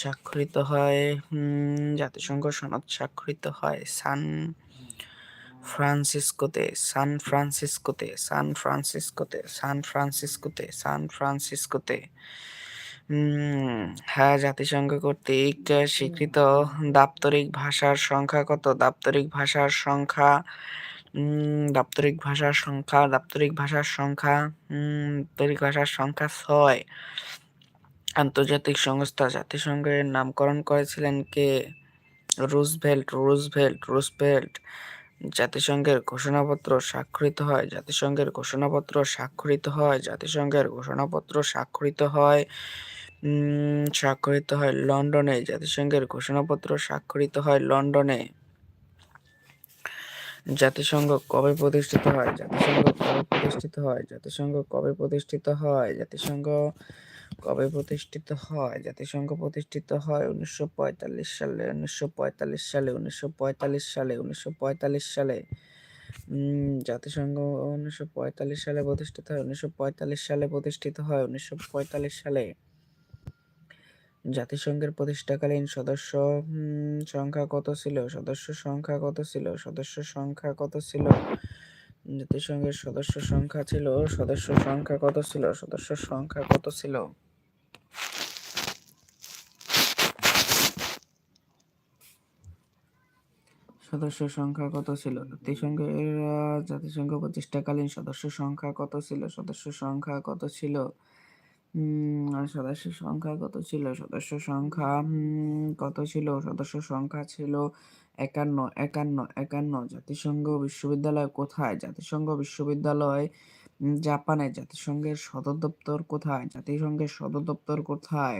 স্বাক্ষরিত হয় জাতিসংঘ সনদ স্বাক্ষরিত হয় সান ফ্রান্সিসকোতে সান ফ্রান্সিসকোতে সান ফ্রান্সিসকোতে সান ফ্রান্সিসকোতে সান ফ্রান্সিসকোতে। হ্যাঁ জাতিসংঘ কর্তৃক স্বীকৃত দাপ্তরিক ভাষার সংখ্যা কত? দাপ্তরিক ভাষার সংখ্যা দাপ্তরিক ভাষার সংখ্যা, দাপ্তরিক ভাষার সংখ্যা দাপ্তরিক ভাষার সংখ্যা ছয়। আন্তর্জাতিক সংস্থা জাতিসংঘের নামকরণ করেছিলেন কে? Roosevelt Roosevelt Roosevelt. জাতিসংঘের ঘোষণাপত্র স্বাক্ষরিত হয়, জাতিসংঘের ঘোষণাপত্র স্বাক্ষরিত হয়, জাতিসংঘের ঘোষণাপত্র স্বাক্ষরিত হয়। স্বাক্ষরিত হয় লন্ডনে, জাতিসংঘের ঘোষণাপত্র স্বাক্ষরিত হয় লন্ডনে। জাতিসংঘ কবে প্রতিষ্ঠিত হয়? জাতিসংঘ কবে প্রতিষ্ঠিত হয়? জাতিসংঘ কবে প্রতিষ্ঠিত হয়? জাতিসংঘ কবে প্রতিষ্ঠিত হয়? জাতিসংঘ প্রতিষ্ঠিত হয় উনিশশো পঁয়তাল্লিশ সালে, উনিশশো পঁয়তাল্লিশ সালে, উনিশশো পঁয়তাল্লিশ সালে, উনিশশো পঁয়তাল্লিশ সালে। জাতিসংঘ উনিশশো পঁয়তাল্লিশ সালে প্রতিষ্ঠিত হয়, উনিশশো পঁয়তাল্লিশ সালে প্রতিষ্ঠিত হয়, উনিশশো পঁয়তাল্লিশ সালে। জাতিসংঘের প্রতিষ্ঠাকালীন সদস্য সংখ্যা কত ছিল? সদস্য সংখ্যা কত ছিল? সদস্য সংখ্যা কত ছিল? জাতিসংঘের সদস্য সংখ্যা ছিল, সদস্য সংখ্যা কত ছিল? সদস্য সংখ্যা কত ছিল? সদস্য সংখ্যা কত ছিল? জাতিসংঘের জাতিসংঘ প্রতিষ্ঠাকালীন সদস্য সংখ্যা কত ছিল? সদস্য সংখ্যা কত ছিল? সদস্য সংখ্যা কত ছিল? সদস্য সংখ্যা কত ছিল? সদস্য সংখ্যা ছিল একান্ন একান্ন একান্ন। জাতিসংঘ বিশ্ববিদ্যালয় কোথায়? জাতিসংঘ বিশ্ববিদ্যালয় জাপানে। জাতিসংঘের সদর দপ্তর কোথায়? জাতিসংঘের সদর দপ্তর কোথায়?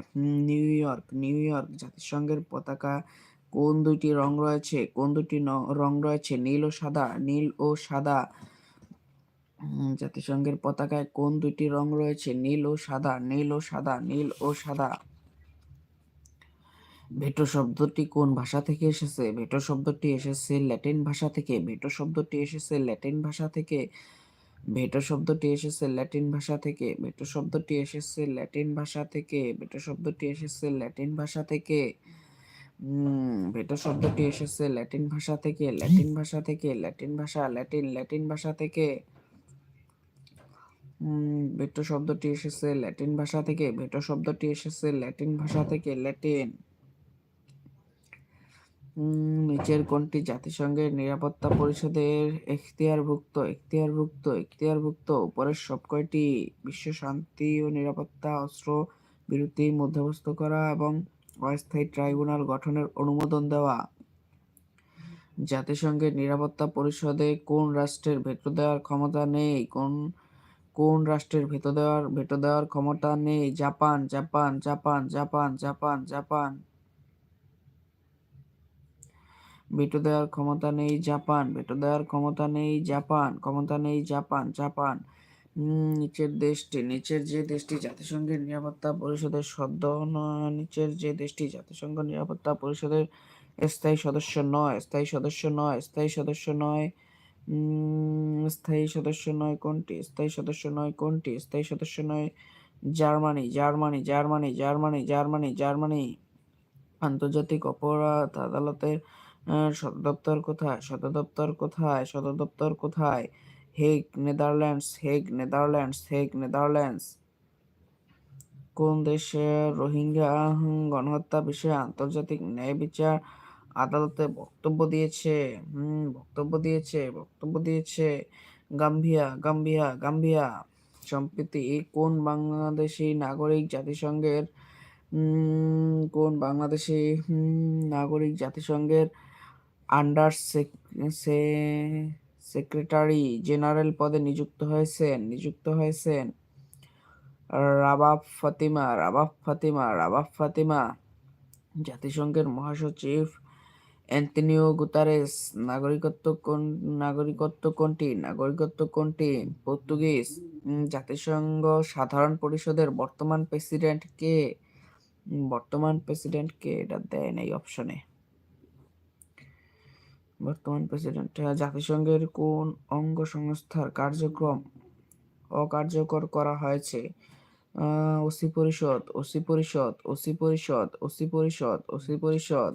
New York New York. জাতিসংঘের পতাকা কোন দুইটি রং রয়েছে? কোন দুটি রং রয়েছে? নীল ও সাদা? নীল ও সাদা জাতিসংঘের পতাকায় কোন দুইটি রং রয়েছে? নীল ও সাদা, নীল ও সাদা, নীল ও সাদা। ভেটো শব্দটি কোন ভাষা থেকে এসেছে? ভেটো শব্দটি এসেছে ল্যাটিন ভাষা থেকে। ভেটো শব্দটি এসেছে ল্যাটিন ভাষা থেকে। ভেটো শব্দটি এসেছে ল্যাটিন ভাষা থেকে। ভেটো শব্দটি এসেছে ল্যাটিন ভাষা থেকে। ভেটো শব্দটি এসেছে ল্যাটিন ভাষা থেকে। ভেটো শব্দটি এসেছে ল্যাটিন ভাষা থেকে, ল্যাটিন ভাষা থেকে, ল্যাটিন ভাষা, ল্যাটিন ল্যাটিন ভাষা থেকে। ভেটো শব্দটি এসেছে ল্যাটিন ভাষা থেকে ভেটো শব্দটি এসেছে ল্যাটিন ভাষা থেকে, ল্যাটিন। নিচের কোনটি জাতিসংঘের নিরাপত্তা পরিষদের এখতিয়ারভুক্ত এখতিয়ারভুক্ত এখতিয়ারভুক্ত। উপরের সব কয়টি? বিশ্ব শান্তি ও নিরাপত্তা অস্ত্র বিরতি মধ্যস্থ করা এবং অস্থায়ী ট্রাইব্যুনাল গঠনের অনুমোদন দেওয়া। জাতিসংঘের নিরাপত্তা পরিষদে কোন রাষ্ট্রের ভেটো দেওয়ার ক্ষমতা নেই, কোন কোন রাষ্ট্রের ভেটো দেওয়ার ভেটো দেওয়ার ক্ষমতা নেই, Japan Japan Japan Japan Japan Japan. Veto দেওয়ার ক্ষমতা নেই, জাপান, ভেটো দেওয়ার ক্ষমতা নেই, জাপান, ক্ষমতা নেই, জাপান জাপান। নিচের দেশটি, নিচের যে দেশটি জাতিসংঘের নিরাপত্তা পরিষদের সদ্য নিচের যে দেশটি জাতিসংঘ নিরাপত্তা পরিষদের স্থায়ী সদস্য নয়, স্থায়ী সদস্য নয়, স্থায়ী সদস্য নয় স্থায়ী সদস্য নয় কোনটি? স্থায়ী সদস্য নয় কোনটি? স্থায়ী সদস্য নয় Germany Germany Germany Germany Germany Germany. আন্তর্জাতিক অপরাধ আদালতের সদর দপ্তর কোথায়? সদর দপ্তর কোথায়? সদর দপ্তর কোথায়? Hague Netherlands Hague Netherlands Hague Netherlands. কোন দেশে রোহিঙ্গা গণহত্যা বিষয়ে আন্তর্জাতিক ন্যায় বিচার আদালতে বক্তব্য দিয়েছে? হুম, বক্তব্য দিয়েছে বক্তব্য দিয়েছে গাম্বিয়া গাম্বিয়া গাম্বিয়া। সম্প্রতি কোন বাংলাদেশি নাগরিক জাতিসংঘের কোন বাংলাদেশি নাগরিক জাতিসংঘের আন্ডার সেক্রেটারি জেনারেল পদে নিযুক্ত হয়েছেন নিযুক্ত হয়েছেন রাবাব ফাতিমা রাবাব ফাতিমা রাবাব ফাতিমা, জাতিসংঘের মহাসচিব অ্যান্তনিও গুতারেস, নাগরিকত্ব কোন, নাগরিকত্ব কোনটি নাগরিকত্ব কোনটি, পর্তুগিজ জাতিসংঘ সাধারণ পরিষদের বর্তমান প্রেসিডেন্ট কে, বর্তমান প্রেসিডেন্ট কে এটা দেয় নাই অপশনে বর্তমান প্রেসিডেন্ট। জাতিসংঘের কোন অঙ্গ সংস্থার কার্যক্রম অকার্যকর করা হয়েছে? ওসি পরিষদ ওসি পরিষদ ওসি পরিষদ ওসি পরিষদ ওসি পরিষদ।